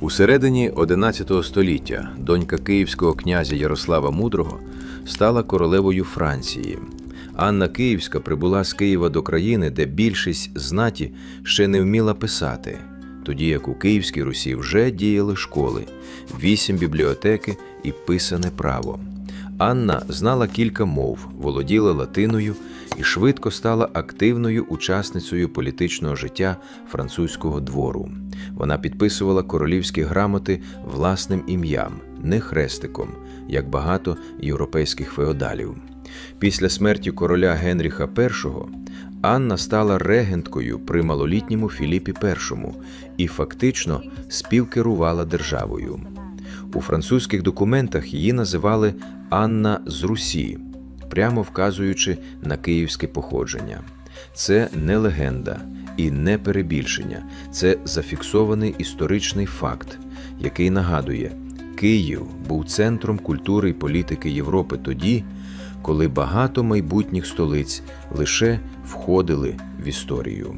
У середині XI століття донька київського князя Ярослава Мудрого стала королевою Франції. Анна Київська прибула з Києва до країни, де більшість знаті ще не вміла писати, тоді як у Київській Русі вже діяли школи, вісім бібліотеки і писане право. Анна знала кілька мов, володіла латиною і швидко стала активною учасницею політичного життя французького двору. Вона підписувала королівські грамоти власним ім'ям, не хрестиком, як багато європейських феодалів. Після смерті короля Генріха І Анна стала регенткою при малолітньому Філіпі І і фактично співкерувала державою. У французьких документах її називали Анна з Русі, прямо вказуючи на київське походження. Це не легенда і не перебільшення, це зафіксований історичний факт, який нагадує, Київ був центром культури і політики Європи тоді, коли багато майбутніх столиць лише входили в історію.